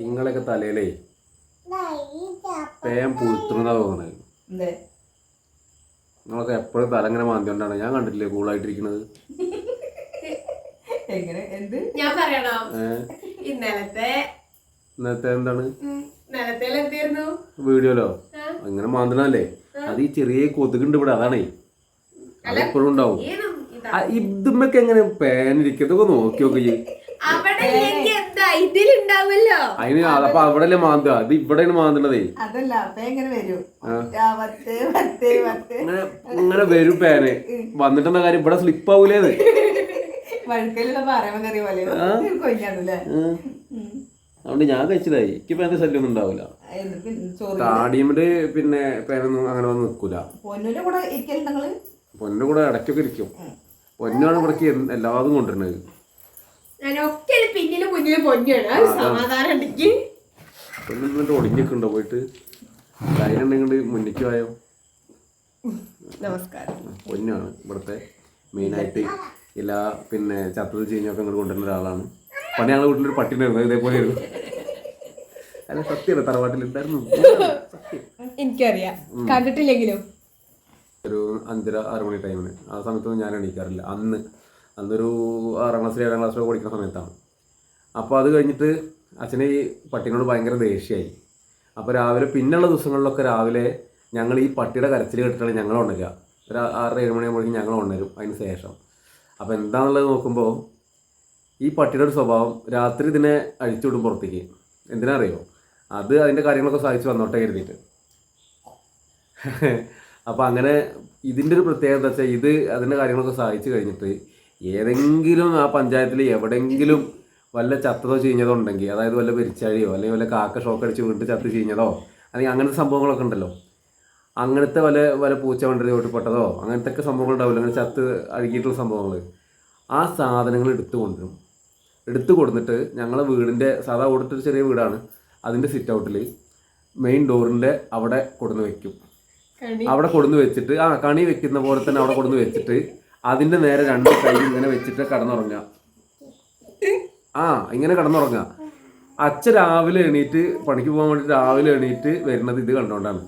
നിങ്ങളൊക്കെ തലയിലേ പേം പുഴുത്തുന്നതാ തോന്നുന്നത് എന്തേ? നിങ്ങളൊക്കെ എപ്പോഴും തല ഇങ്ങനെ മാന്തിയോണ്ടാണ്. ഞാൻ കണ്ടിട്ടില്ലേ കൂളായിട്ടിരിക്കുന്നത് എങ്ങനെ? എന്ത്? ഞാൻ പറയണോ? ഏഹ് ഇന്നലത്തെ ഇന്നത്തെ എന്താണ്? വീഡിയോലോ? ഇങ്ങനെ അങ്ങനെ മാന്തണല്ലേ അത് ഈ ചെറിയ കൊതുകുണ്ട് ഇവിടെ അതാണേ. അതെപ്പോഴും ഉണ്ടാവും. ഇതുമ്മൊക്കെ എങ്ങനെ ഇരിക്കുന്നതൊക്കെ നോക്കി നോക്കി ചെയ്യ്. അവിടെ ഇല്ലെങ്കിൽ എന്താ ഇതിലുണ്ടാവല്ലോ അതിന് അപ്പൊ അവിടെ മാന്തുക? അത് ഇവിടെയാണ് മാന്തണതേ അതല്ല അപ്പൊ എങ്ങനെ വരും? പത്ത് ഇങ്ങനെ വരും പേന്. വന്നിട്ടെന്താ കാര്യം? ഇവിടെ സ്ലിപ്പ് ആവൂലേ അത്? വഴുക്കലുള്ള പാറമ കറി പോലെ. കൊഞ്ഞാണല്ലേ ഉം. അതുകൊണ്ട് ഞാൻ കഴിച്ചതായി. എനിക്ക് പേന ശല്യം ഒന്നും ഉണ്ടാവില്ല താടിയുമ്പോ പിന്നെ പേനൊന്നും അങ്ങനെ വന്ന് നിക്കൂല പൊന്നിന്റെ കൂടെ ഇടയ്ക്കൊക്കെ ഇരിക്കും. പൊന്നാണ് ഇവിടേക്ക് എല്ലാതും കൊണ്ടുവരുന്നത്. ഒക്കെ പിന്നിൽ മുന്നിൽ പൊന്നാണ് സമാധാനം ഉണ്ടെങ്കിൽ ഒടിഞ്ഞിട്ടുണ്ടോ പോയിട്ട്? ധൈര്യമുണ്ടെങ്കിൽ മുന്നിക്ക് പോയോ നമസ്കാരം. പൊന്നാണ് ഇവിടുത്തെ മെയിനായിട്ട് എല്ലാ പിന്നെ ചത്തത് ചീഞ്ഞൊക്കെ ഇങ്ങോട്ട് കൊണ്ടുവരുന്ന ഒരാളാണ്. പണ്ട് ഞങ്ങളുടെ വീട്ടിലൊരു പട്ടി ഉണ്ടായിരുന്നു ഇതേപോലെ ആയിരുന്നു. അല്ല സത്യമല്ല? തറവാട്ടിലുണ്ടായിരുന്നു എനിക്കറിയാം. കണ്ടിട്ടില്ലെങ്കിലും. ഒരു അഞ്ചര ആറ് മണി ടൈമിന്. ആ സമയത്തൊന്നും ഞാൻ എണീക്കാറില്ല. അന്ന് അന്നൊരു ആറാം ക്ലാസ്സിൽ ഏഴാം ക്ലാസ്സിലോ പഠിക്കുന്ന സമയത്താണ്. അപ്പോൾ അത് കഴിഞ്ഞിട്ട് അച്ഛനെ ഈ പട്ടിനോട് ഭയങ്കര ദേഷ്യമായി. അപ്പോൾ രാവിലെ പിന്നെയുള്ള ദിവസങ്ങളിലൊക്കെ രാവിലെ ഞങ്ങൾ ഈ പട്ടിയുടെ കരച്ചിൽ കേട്ടിട്ടാണ് ഞങ്ങൾ ഉണരുക. ഒരു ആറര ഏഴ് മണിയാകുമ്പോഴേക്കും ഞങ്ങൾ ഉണരും അതിന് ശേഷം. അപ്പോൾ എന്താണെന്നുള്ളത് നോക്കുമ്പോൾ ഈ പട്ടിയുടെ ഒരു സ്വഭാവം രാത്രി ഇതിനെ അഴിച്ചുവിടും പുറത്തേക്ക്. എന്തിനാ അറിയോ അത് അതിന്റെ കാര്യങ്ങളൊക്കെ സാധിച്ചു വന്നോട്ടെ കരുതിയിട്ട്. അപ്പോൾ അങ്ങനെ ഇതിന്റെ ഒരു പ്രത്യേകത വെച്ചാൽ ഇത് അതിന്റെ കാര്യങ്ങളൊക്കെ സാധിച്ചു കഴിഞ്ഞിട്ട് ഏതെങ്കിലും ആ പഞ്ചായത്തിൽ എവിടെയെങ്കിലും വല്ല ചത്തതോ ചീഞ്ഞതോ ഉണ്ടെങ്കിൽ അതായത് വല്ല പെരിച്ചാഴിയോ അല്ലെങ്കിൽ വല്ല കാക്ക ഷോക്ക് അടിച്ച് വീണ്ടും ചത്ത് ചീഞ്ഞതോ അല്ലെങ്കിൽ അങ്ങനത്തെ സംഭവങ്ങളൊക്കെ ഉണ്ടല്ലോ. അങ്ങനത്തെ വല്ല വല്ല പൂച്ച വണ്ടി ഓട്ടിപ്പെട്ടതോ അങ്ങനത്തെ ഒക്കെ സംഭവങ്ങൾ ഉണ്ടാവില്ല അങ്ങനെ ചത്ത് അഴുകിയിട്ടുള്ള സംഭവങ്ങൾ ആ സാധനങ്ങൾ എടുത്തു കൊണ്ടുവരും. എടുത്തു കൊടുത്തിട്ട് ഞങ്ങളെ വീടിന്റെ സാധാ ഓടിട്ടൊരു ചെറിയ വീടാണ്. അതിന്റെ സിറ്റ് ഔട്ടിൽ മെയിൻ ഡോറിന്റെ അവിടെ കൊടുന്ന് വെക്കും. അവിടെ കൊടുന്ന് വെച്ചിട്ട് ആ കണി വെക്കുന്ന പോലെ തന്നെ അവിടെ കൊടുന്ന് വെച്ചിട്ട് അതിന്റെ നേരെ രണ്ട് കൈ ഇങ്ങനെ വെച്ചിട്ട് കടന്നുറങ്ങ. ആ ഇങ്ങനെ കടന്നുറങ്ങ. അച്ഛൻ രാവിലെ എണീറ്റ് പണിക്ക് പോകാൻ വേണ്ടി രാവിലെ എണീറ്റ് വരുന്നത് ഇത് കണ്ടോണ്ടാണ്.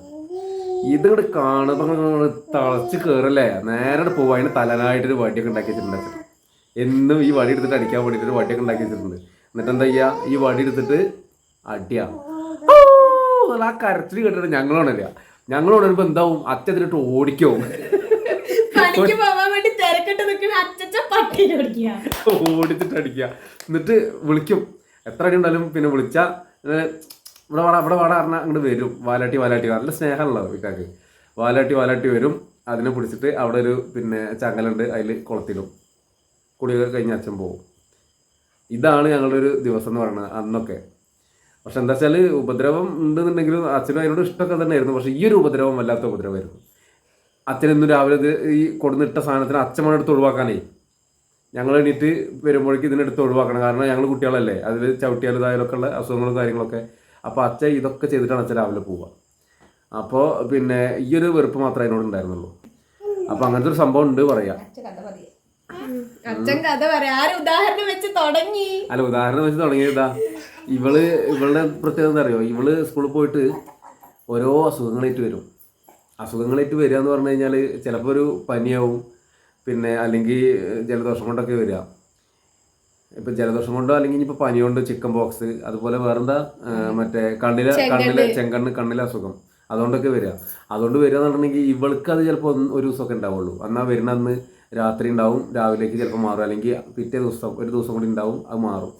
ഇതിങ്ങോട്ട് കാണുമ്പോൾ തളച്ച് കയറല്ലേ നേരെ പോവാ. അതിന് തലനായിട്ടൊരു വടിയൊക്കെ ഉണ്ടാക്കി വെച്ചിട്ടുണ്ട് അച്ഛൻ. എന്നും ഈ വടി എടുത്തിട്ട് അടിക്കാൻ വേണ്ടിയിട്ട് ഒരു വടിയൊക്കെ ഉണ്ടാക്കി വെച്ചിട്ടുണ്ട്. എന്നിട്ട് എന്താ ചെയ്യാ? ഈ വടി എടുത്തിട്ട് അടിയാ. ആ കരച്ചിൽ കേട്ടിട്ട് ഞങ്ങൾ ഉണരുക. എന്താവും? അച്ഛത്തിട്ട് ഓടിക്കും. ഓടിക്കുക ഓടിച്ചിട്ട് അടിക്കുക എന്നിട്ട് വിളിക്കും. എത്ര അടി ഉണ്ടാലും പിന്നെ വിളിച്ച ഇവിടെ വാടാ ഇവിടെ വാടാ പറഞ്ഞാൽ അങ്ങോട്ട് വരും. വാലാട്ടി വാലാട്ടി. നല്ല സ്നേഹമുള്ളത് വിക്കാക്ക് വാലാട്ടി വാലാട്ടി വരും. അതിനെ പിടിച്ചിട്ട് അവിടെ ഒരു പിന്നെ ചങ്ങലുണ്ട്. അതിൽ കുളത്തിലും കുളിയൊക്കെ കഴിഞ്ഞ് അച്ഛൻ പോകും ഇതാണ് ഞങ്ങളുടെ ഒരു ദിവസം എന്ന് പറയുന്നത് അന്നൊക്കെ. പക്ഷെ എന്താ വെച്ചാൽ ഉപദ്രവം ഉണ്ടെന്നുണ്ടെങ്കിലും അച്ഛനും അതിനോട് ഇഷ്ടമൊക്കെ തന്നെയായിരുന്നു. പക്ഷേ ഈ ഒരു ഉപദ്രവം വല്ലാത്ത ഉപദ്രവമായിരുന്നു. അച്ഛനെന്നും രാവിലെ ഇത് ഈ കൊടുന്നിട്ട സാധനത്തിന് അച്ഛൻ എടുത്ത് ഒഴിവാക്കാനേ. ഞങ്ങൾ എണീറ്റ് വരുമ്പോഴേക്ക് ഇതിനെടുത്ത് ഒഴിവാക്കണം. കാരണം ഞങ്ങൾ കുട്ടികളല്ലേ. അതിൽ ചവിട്ടിയാലും ഇതായാലൊക്കെ ഉള്ള അസുഖങ്ങളും കാര്യങ്ങളൊക്കെ. അപ്പോൾ അച്ഛൻ ഇതൊക്കെ ചെയ്തിട്ടാണ് അച്ഛൻ രാവിലെ പോവുക. അപ്പോൾ പിന്നെ ഈ ഒരു വെറുപ്പ് മാത്രമേ അതിനോട് ഉണ്ടായിരുന്നുള്ളൂ. അപ്പോൾ അങ്ങനത്തെ ഒരു സംഭവം ഉണ്ട് പറയാം. അച്ഛൻ കഥ പറയാ. ഉദാഹരണം വെച്ച് തുടങ്ങി. അല്ല ഉദാഹരണം വെച്ച് തുടങ്ങിയതാ ഇവൾ ഇവളുടെ പ്രത്യേകത എന്താ അറിയോ? ഇവൾ സ്കൂളിൽ പോയിട്ട് ഓരോ അസുഖങ്ങളായിട്ട് വരും. അസുഖങ്ങളായിട്ട് വരിക എന്ന് പറഞ്ഞു കഴിഞ്ഞാൽ ചിലപ്പോൾ ഒരു പനിയാവും പിന്നെ അല്ലെങ്കിൽ ജലദോഷം കൊണ്ടൊക്കെ വരിക. ഇപ്പം ജലദോഷം കൊണ്ടോ അല്ലെങ്കിൽ ഇനിയിപ്പോൾ പനി കൊണ്ട് ചിക്കൻ ബോക്സ് അതുപോലെ വേറെന്താ മറ്റേ കണ്ണിലെ കണ്ണിലെ ചെങ്കണ്ണ് കണ്ണിലെ അസുഖം അതുകൊണ്ടൊക്കെ വരിക. അതുകൊണ്ട് വരിക എന്ന് പറഞ്ഞിട്ടുണ്ടെങ്കിൽ ഇവൾക്ക് അത് ചിലപ്പോൾ ഒരു ദിവസമൊക്കെ ഉണ്ടാവുള്ളൂ. എന്നാൽ വരുന്ന അന്ന് രാത്രി ഉണ്ടാവും രാവിലേക്ക് ചിലപ്പോൾ മാറും. അല്ലെങ്കിൽ പിറ്റേ ദിവസം ഒരു ദിവസം കൂടി ഉണ്ടാവും അത് മാറും.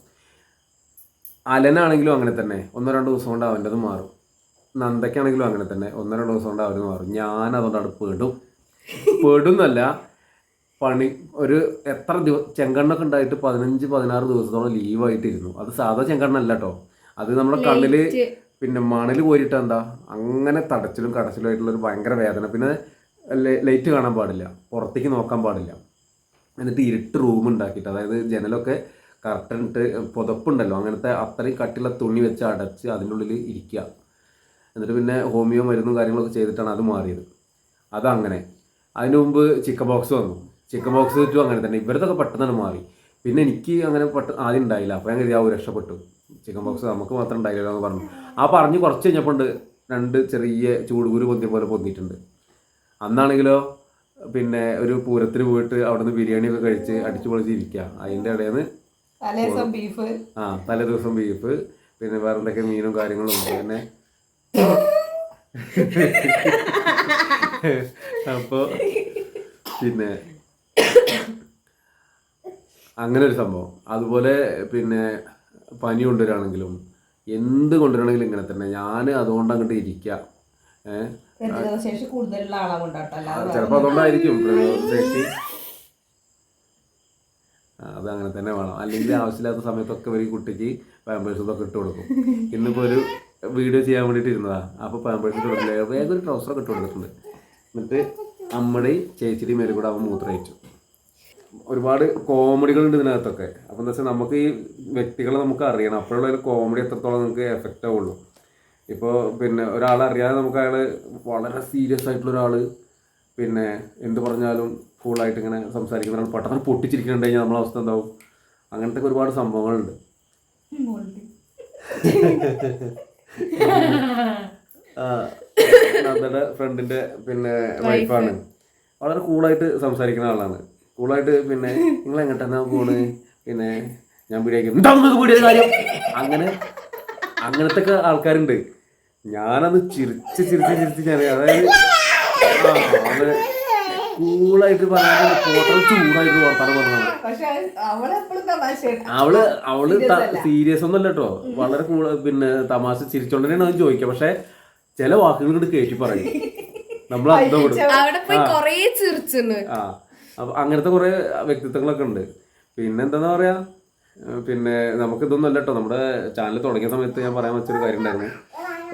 അലനാണെങ്കിലും അങ്ങനെ തന്നെ. ഒന്നോ രണ്ടോ ദിവസം കൊണ്ട് അവന്റെത് മാറും. നന്ദയ്ക്കാണെങ്കിലും അങ്ങനെ തന്നെ. ഒന്നര ദിവസം കൊണ്ട് അവർ മാറും. ഞാൻ അതുകൊണ്ടാണ് പെടും. പെടുന്നല്ല പണി ഒരു എത്ര ദിവസം ചെങ്കണ്ണൊക്കെ ഉണ്ടായിട്ട് പതിനഞ്ച് പതിനാറ് ദിവസത്തോളം ലീവായിട്ടിരുന്നു. അത് സാധാ ചെങ്കണ്ണല്ല കേട്ടോ അത് നമ്മുടെ കണ്ണിൽ പിന്നെ മണൽ കോരിട്ട് എന്താ? അങ്ങനെ തടച്ചിലും കടച്ചിലും ആയിട്ടുള്ള ഒരു ഭയങ്കര വേദന. പിന്നെ ലൈറ്റ് കാണാൻ പാടില്ല. പുറത്തേക്ക് നോക്കാൻ പാടില്ല. എന്നിട്ട് ഇരുട്ട് റൂം ഉണ്ടാക്കിയിട്ട് അതായത് ജനലൊക്കെ കറക്റ്റ് ഇട്ട് പുതപ്പുണ്ടല്ലോ. അങ്ങനത്തെ അത്രയും കട്ടിയുള്ള തുണി വെച്ച് അടച്ച് അതിനുള്ളിൽ ഉള്ളിൽ ഇരിക്കുക. എന്നിട്ട് പിന്നെ ഹോമിയോ മരുന്നും കാര്യങ്ങളൊക്കെ ചെയ്തിട്ടാണ് അത് മാറിയത്. അതങ്ങനെ. അതിന് മുമ്പ് ചിക്കൻ ബോക്സ് വന്നു. ചിക്കൻ ബോക്സ് ചുറ്റും അങ്ങനെ തന്നെ. ഇവരതൊക്കെ പെട്ടെന്നാണ് മാറി. പിന്നെ എനിക്ക് അങ്ങനെ പെട്ടെന്ന് ആദ്യം ഉണ്ടായില്ല. അപ്പോൾ ഞാൻ കരുതി ആ രക്ഷപ്പെട്ടു. ചിക്കൻ ബോക്സ് നമുക്ക് മാത്രം ഉണ്ടായില്ല എന്ന് പറഞ്ഞു. ആ പറഞ്ഞ് കുറച്ച് കഴിഞ്ഞപ്പോൾ രണ്ട് ചെറിയ ചൂടുകുരു പൊന്തിയ പോലെ പൊന്തിയിട്ടുണ്ട്. അന്നാണെങ്കിലോ പിന്നെ ഒരു പൂരത്തിന് പോയിട്ട് അവിടുന്ന് ബിരിയാണി ഒക്കെ കഴിച്ച് അടിച്ചു പൊളിച്ചിരിക്കുക അതിന്റെ ഇടയിൽ നിന്ന് ബീഫ്. ആ തലേ ദിവസം ബീഫ്. പിന്നെ വേറെ എന്തൊക്കെ മീനും കാര്യങ്ങളും പിന്നെ അപ്പോ പിന്നെ അങ്ങനെ ഒരു സംഭവം. അതുപോലെ പിന്നെ പനി കൊണ്ടുവരാണെങ്കിലും എന്ത് കൊണ്ടുവരാണെങ്കിലും ഇങ്ങനെ തന്നെ. ഞാൻ അതുകൊണ്ട് അങ്ങോട്ട് ഇരിക്കുക ഏഹ് ചിലപ്പോൾ അതുകൊണ്ടായിരിക്കും. പ്രതിരോധശേഷി അത് അങ്ങനെ തന്നെ വേണം. അല്ലെങ്കിൽ ആവശ്യമില്ലാത്ത സമയത്തൊക്കെ ഒരു കുട്ടിക്ക് പാമ്പേഴ്സ് ഇതൊക്കെ ഇട്ട് കൊടുക്കും. ഇന്നിപ്പോൾ ഒരു വീഡിയോ ചെയ്യാൻ വേണ്ടിയിട്ട് ഇരുന്നതാ. അപ്പോൾ പാമ്പേഴ്സ് വേഗം ഒരു ട്രൗസറൊക്കെ ഇട്ട് കൊടുത്തിട്ടുണ്ട്. എന്നിട്ട് അമ്മയുടെയും ചേച്ചിയുടെയും മേലെ കൂടെ അവൻ മൂത്രയച്ചു ഒരുപാട് കോമഡികളുണ്ട് ഇതിനകത്തൊക്കെ. അപ്പം എന്താ വെച്ചാൽ നമുക്ക് ഈ വ്യക്തികളെ നമുക്ക് അറിയണം. അപ്പോഴുള്ള ഒരു കോമഡി എത്രത്തോളം നമുക്ക് എഫക്റ്റ് ആവുള്ളൂ. ഇപ്പോൾ പിന്നെ ഒരാളറിയാതെ നമുക്ക് അയാൾ വളരെ സീരിയസ് ആയിട്ടുള്ള ഒരാൾ പിന്നെ എന്ത് പറഞ്ഞാലും കൂളായിട്ട് ഇങ്ങനെ സംസാരിക്കുന്ന ഒരാൾ പെട്ടെന്ന് പൊട്ടിച്ചിരിക്കുന്നുണ്ട് കഴിഞ്ഞാൽ നമ്മളെ അവസ്ഥ എന്താവും? അങ്ങനത്തെ ഒരുപാട് സംഭവങ്ങളുണ്ട്. നന്ദയുടെ ഫ്രണ്ടിന്റെ പിന്നെ വൈഫാണ് വളരെ കൂളായിട്ട് സംസാരിക്കുന്ന ആളാണ്. കൂളായിട്ട് പിന്നെ നിങ്ങൾ എങ്ങോട്ടാ പോണ്? പിന്നെ ഞാൻ പിടിയാക്കും കാര്യം? അങ്ങനെ അങ്ങനത്തെ ഒക്കെ ആൾക്കാരുണ്ട്. ഞാനത് ചിരിച്ച് ചിരിച്ച് ചിരിച്ച് ഞാൻ അതായത് കൂളായിട്ട് പറയാൻ ചൂടായിട്ട് വർത്താനം പറഞ്ഞത് അവൾ അവൾ സീരിയസ് ഒന്നും അല്ല. കേട്ടോ വളരെ കൂള പിന്നെ തമാശ ചിരിച്ചോണ്ട് അത് ചോദിക്കുക. പക്ഷെ ചില വാക്കുകൾ ഇങ്ങോട്ട് കേട്ടി പറയും. നമ്മൾ അർത്ഥം വിടും പോയി കൊറേ ചിരിച്ചിന് ആ. അപ്പൊ അങ്ങനത്തെ കുറെ വ്യക്തിത്വങ്ങളൊക്കെ ഉണ്ട്. പിന്നെ എന്താ പറയാ? പിന്നെ നമുക്ക് ഇതൊന്നും അല്ല കേട്ടോ നമ്മുടെ ചാനൽ തുടങ്ങിയ സമയത്ത് ഞാൻ പറയാൻ വെച്ചൊരു കാര്യം ഉണ്ടായിരുന്നു.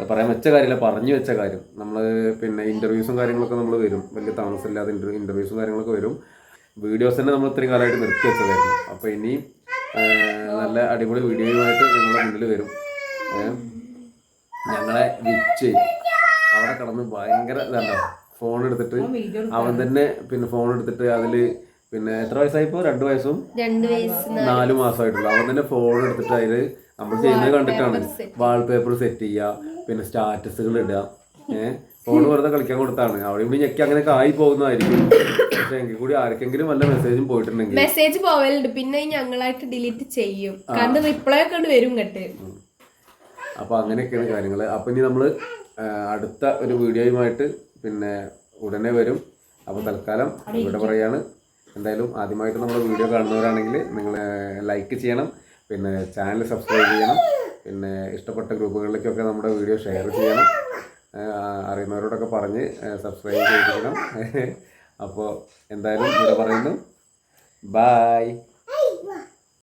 പറയാൻ വെച്ച കാര്യമില്ല പറഞ്ഞു വെച്ച കാര്യം. നമ്മൾ പിന്നെ ഇന്റർവ്യൂസും കാര്യങ്ങളൊക്കെ നമ്മൾ വരും. വലിയ താമസമില്ലാതെ ഇന്റർവ്യൂസും കാര്യങ്ങളൊക്കെ വരും. വീഡിയോസ് തന്നെ നമ്മൾ ഇത്രയും കാലമായിട്ട് നിർത്തി വെച്ചതായിരുന്നു. അപ്പോൾ ഇനി നല്ല അടിപൊളി വീഡിയോയുമായിട്ട് നിങ്ങളുടെ മുന്നിൽ വരും. ഞങ്ങളെ വിച്ച് അവിടെ കടന്ന് ഭയങ്കര ഇതല്ല ഫോൺ എടുത്തിട്ട് അവൻ തന്നെ പിന്നെ ഫോൺ എടുത്തിട്ട് അതിൽ പിന്നെ എത്ര വയസ്സായിപ്പോ? രണ്ടു വയസ്സും നാലു മാസമായിട്ടുള്ളൂ. അവൻ തന്നെ ഫോൺ എടുത്തിട്ട് അതിൽ നമ്മൾ ചെയ്യുന്നത് കണ്ടിട്ടാണ്. വാൾപേപ്പർ സെറ്റ് ചെയ്യുക പിന്നെ സ്റ്റാറ്റസുകൾ ഇടുക. ഏഹ് ഫോൺ വെറുതെ കളിക്കാൻ കൊടുത്താണ്. അവിടെ ഇവിടെ ഞെക്കി അങ്ങനെ ആയി പോകുന്നതായിരിക്കും. പക്ഷെ എങ്കിൽ കൂടി ആർക്കെങ്കിലും വല്ല മെസ്സേജും പോയിട്ടുണ്ടെങ്കിൽ മെസ്സേജ് പോവലുണ്ട്. പിന്നെ ഞങ്ങളായിട്ട് ഡിലീറ്റ് ചെയ്യും. കാരണം റിപ്ലൈ ഒക്കെ വരും കേട്ട് അപ്പൊ അങ്ങനെയൊക്കെയാണ് കാര്യങ്ങൾ അപ്പൊ ഇനി നമ്മൾ അടുത്ത ഒരു വീഡിയോയുമായിട്ട് പിന്നെ ഉടനെ വരും. അപ്പൊ തൽക്കാലം ഇവിടെ പറയാണ്. എന്തായാലും ആദ്യമായിട്ട് നമ്മുടെ വീഡിയോ കാണുന്നവരാണെങ്കിൽ നിങ്ങൾ ലൈക്ക് ചെയ്യണം പിന്നെ ചാനൽ സബ്സ്ക്രൈബ് ചെയ്യണം പിന്നെ ഇഷ്ടപ്പെട്ട ഗ്രൂപ്പുകളിലേക്കൊക്കെ നമ്മുടെ വീഡിയോ ഷെയർ ചെയ്യണം. അറിയുന്നവരോടൊക്കെ പറഞ്ഞ് സബ്സ്ക്രൈബ് ചെയ്തിരിക്കണം. അപ്പോൾ എന്തായാലും ഇവിടെ പറയുന്നു. ബായ്